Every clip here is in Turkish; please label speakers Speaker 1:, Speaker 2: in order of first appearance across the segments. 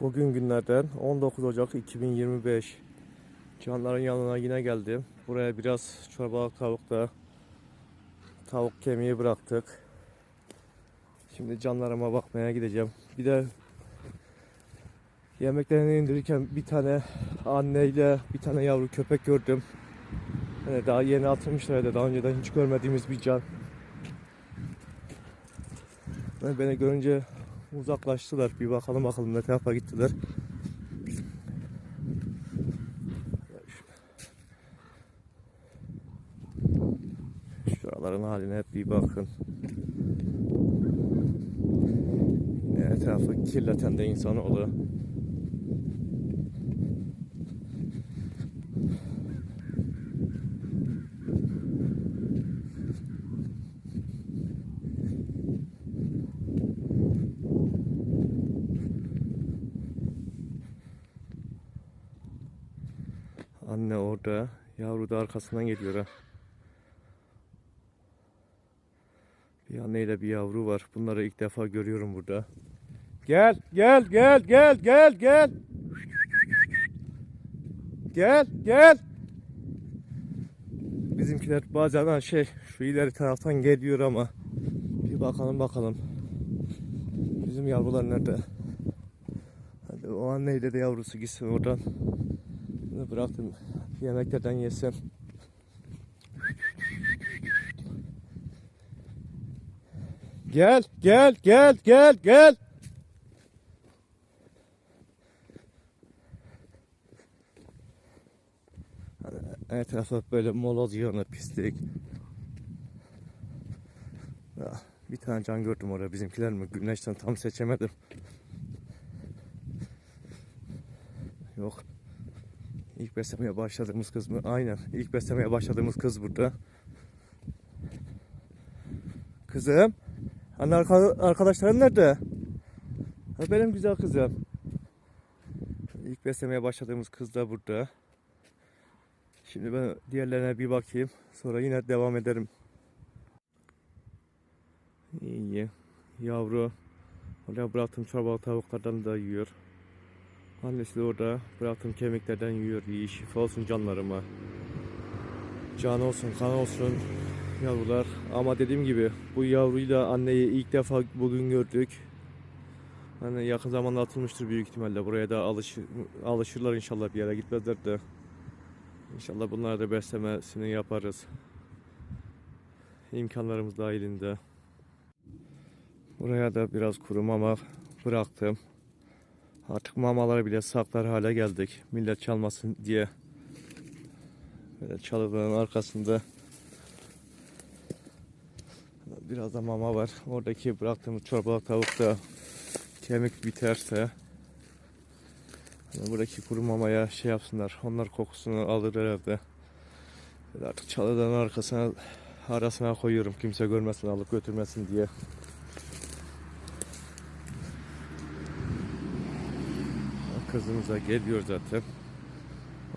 Speaker 1: Bugün günlerden 19 Ocak 2025. Canların yanına yine geldim. Buraya biraz çorbalık tavukta tavuk kemiği bıraktık. Şimdi canlarıma bakmaya gideceğim. Bir de yemeklerini indirirken bir tane anneyle bir tane yavru köpek gördüm. Yani daha yeni atılmışlardı. Daha önceden hiç görmediğimiz bir can. Ve beni görünce uzaklaştılar. Bir bakalım bakalım ne tarafa gittiler. Şuraların haline hep bir bakın. Etrafı kirleten de insanoğlu. Anne orada, yavru da arkasından geliyor ha. Bir anneyle bir yavru var. Bunları ilk defa görüyorum burada. Gel, gel, gel, gel, gel, gel. Gel, gel. Bizimkiler bazen şey şu ileri taraftan geliyor ama bir bakalım bakalım. Bizim yavrular nerede? Hadi o anneyle de yavrusu gitsin oradan. Bunu bıraktım. Yemeklerden yesem. Gel, gel, gel, gel, gel. Etrafta böyle moloz yığını pislik. Bir tane can gördüm orada bizimkiler mi? Güneşten tam seçemedim. Yok. İlk beslemeye başladığımız kız mı? Aynen. İlk beslemeye başladığımız kız burada. Kızım. Anne arka- arkadaşların nerede? Ha, benim güzel kızım. İlk beslemeye başladığımız kız da burada. Şimdi ben diğerlerine bir bakayım. Sonra yine devam ederim. İyi. Yavru. Oraya bıraktığım çorbalı tavuklardan da yiyor. Annesi de orada bıraktığım kemiklerden yiyor. İyi şifa olsun canlarıma. Can olsun, kan olsun yavrular. Ama dediğim gibi bu yavruyla anneyi ilk defa bugün gördük. Hani yakın zamanda atılmıştır büyük ihtimalle. Buraya da alışır, alışırlar inşallah bir yere gitmezler de. İnşallah bunları da beslemesini yaparız. İmkanlarımız dahilinde. Buraya da biraz kuru mama bıraktım. Artık mamaları bile saklar hale geldik. Millet çalmasın diye. Çalıların arkasında biraz da mama var. Oradaki bıraktığımız çorbalık tavukta kemik biterse yani buradaki kuru mamaya şey yapsınlar. Onlar kokusunu alır herhalde. Artık çalıların arkasına arasına koyuyorum. Kimse görmesin alıp götürmesin diye. Kızımız da geliyor zaten.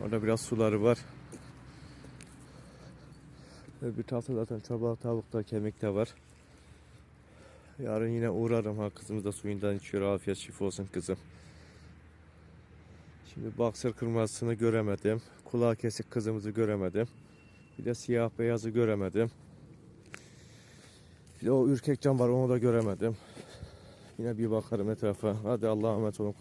Speaker 1: Orada biraz suları var. Bir tarafta zaten çorbalık tavukta kemik de var. Yarın yine uğrarım ha kızımız da suyundan içiyor. Afiyet şifa olsun kızım. Şimdi baksır kırmızısını göremedim. Kulağı kesik kızımızı göremedim. Bir de siyah beyazı göremedim. Bir de o ürkek can var onu da göremedim. Yine bir bakarım etrafa. Hadi Allah'a emanet olun.